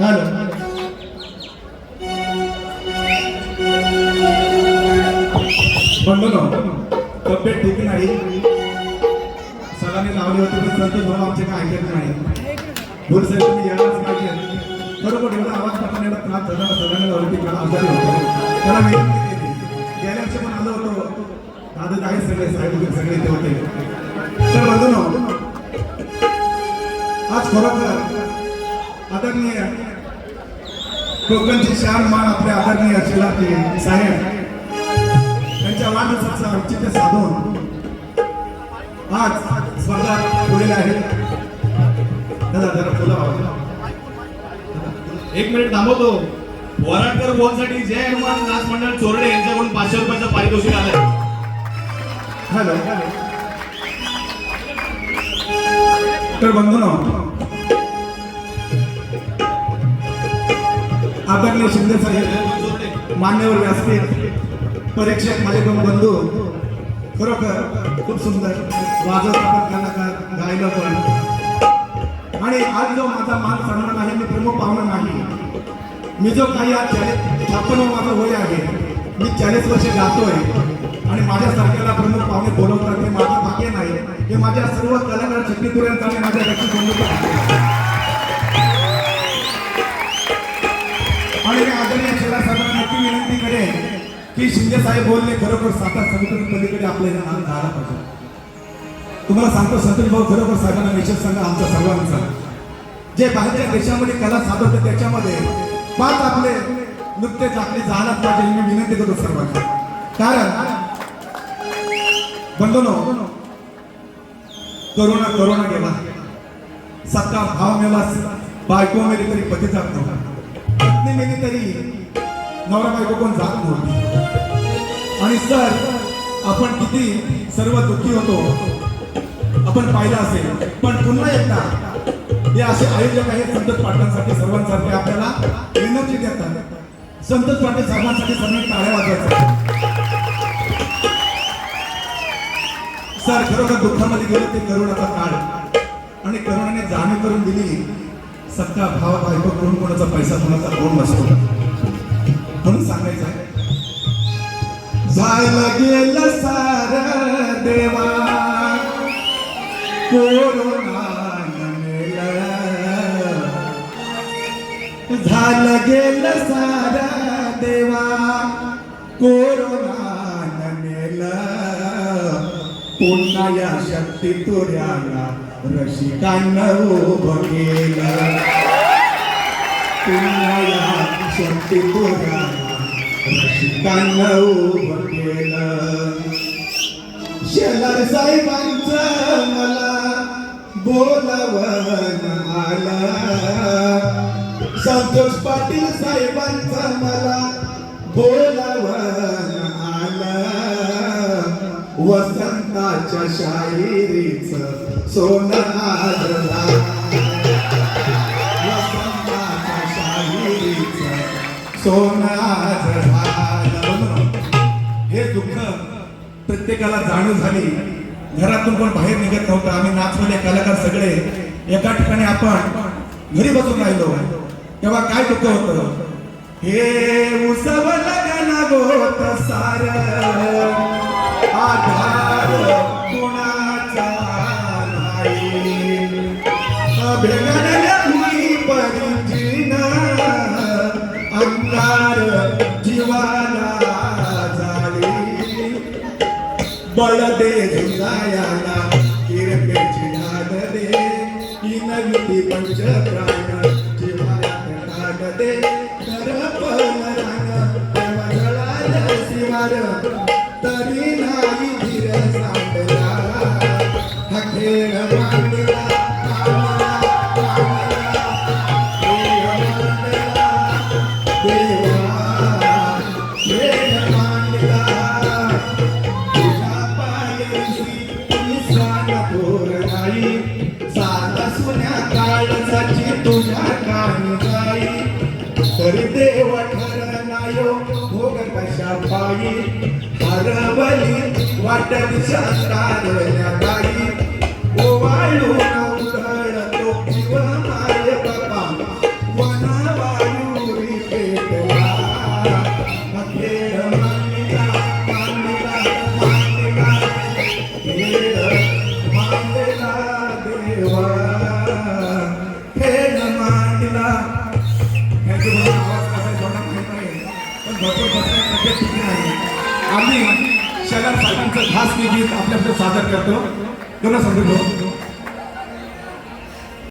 Hello म्हणलो ना तब्येत ठीक नाही. सरांनी लावली होती पण संतोष भाऊ आमचे काय ऐकत नाही. बोल साहेब तुम्ही यायलाच पाहिजे बरोबर एवढा आवाज करताना एवढा त्रास झाला सरांनी लावली ती मला आजारी होतो. त्याला विनंती केली गेल्या वर्षी पण आलो होतो. दादा आहे सगळे साहेब वगैरे सगळे इथे होते. तर म्हणतो ना आज खरोखर आदरणीय कोकणची शान मान आपल्या आदरणीय शिलापी साहेब त्यांच्या वाढदिवसाचं औचित्य साधून आज स्पर्धा पुढे आहे. दादा जरा वाजवा. एक मिनिट थांबवतो. वराडकर बोलसाठी जय हनुमान नाच मंडळ चोरडे यांच्याकडून पाचशे रुपयाचं पारितोषिक आलंय. हॅलो. तर बंधूनो आदरणीय शिंदे साहेब मान्यवर व्यासपीठ परीक्षक माझे दोन बंधू खरोखर खूप सुंदर वाजवत आपण कलाकार गायला पण. आणि आज जो माझा मान सन्मान आहे मी प्रमुख पाहुणा नाही. मी जो काही आज चाळीस छापन माझं वय आहे मी चाळीस वर्ष गातोय आणि माझ्यासारख्याला प्रमुख पाहुणे बोलवतात हे माझं भाग्य नाही. हे माझ्या सर्व कलाकार शक्तीपुऱ्यांचा आणि माझ्या व्यक्ती आणि मी आदरणीय शेला साहेबांना नक्की विनंती करेन की शिंदे साहेब बोलले खरोखर सातार समुद्र पलीकडे आपलं नाम झाला पाहिजे. तुम्हाला सांगतो संतोष भाऊ खरोखर साहेबांना विशेष सांगा आमचा सर्वांचा. जे बाहेरच्या देशामध्ये कला साधवते त्याच्यामध्ये पाच आपले नृत्य आपले जाणार पाहिजे मी विनंती करतो सर्वांना. कारण बंधनो करोना करोना गेला. सत्ता भाव मेला बायको मेली तरी पती जात नव्हता पत्नी मेली तरी नवरा बायको कोण जात नव्हती. आणि सर आपण किती सर्व दुःखी होतो. आपण पाहिलं असेल पण पुन्हा एकदा हे असे आयोजक आहेत संतोष पाटलांसाठी सर्वांसारखे आपल्याला विनंती देतात. संतोष पाटील सर्वांसाठी सर्वांनी टाळ्या वाजवायचा. सर खरोखर दुःखामध्ये गेले ते करुणाचा काळ. आणि करुणाने जाणीव करून दिली. सत्ता भाव बायको करून कोणाचा पैसा कोणाचा कोण नसतो. म्हणून सांगायचं आहे जायला गेलं सार देवा कोरोनानं झालं गेलं सार देवा कोरोना मेलं पुन्हा या शक्ती तुऱ्याला रसिकांना उभं केलं. तुम्हाला शक्ती तुऱ्याला रसिकांना उभं केलं. शेलार साहेबांचं मला बोलावं आला. संतोष पाटील साहेबांचा मला बोलावं वसंत वसंताच्या शाहिरीच सोनं आज वसंताच्या शाहिरीचं सोनं हे दुःख प्रत्येकाला जाणीव झाली. घरातून पण बाहेर निघत नव्हतं. आम्ही नाचलेले कलाकार सगळे. एका ठिकाणी आपण घरी बसून राहिलो. तेव्हा काय दुःख होत? हे उसव लगन गोत सार. आधार बळ दे झिंगायाला किरपेची ढाल दे की नवी पंच प्राण जीवाला ढाल दे करपल रान तेव्हा शिवार तरी नाही धीर सांडला हा खेळ मांडला, तरी देव ठरनायो भोग कशा पायी हरवली वाट दिशा तारल्या बाई आम्ही शहर साहेबांचं खास निधी आपल्याकडे सादर करतो. दोन समजून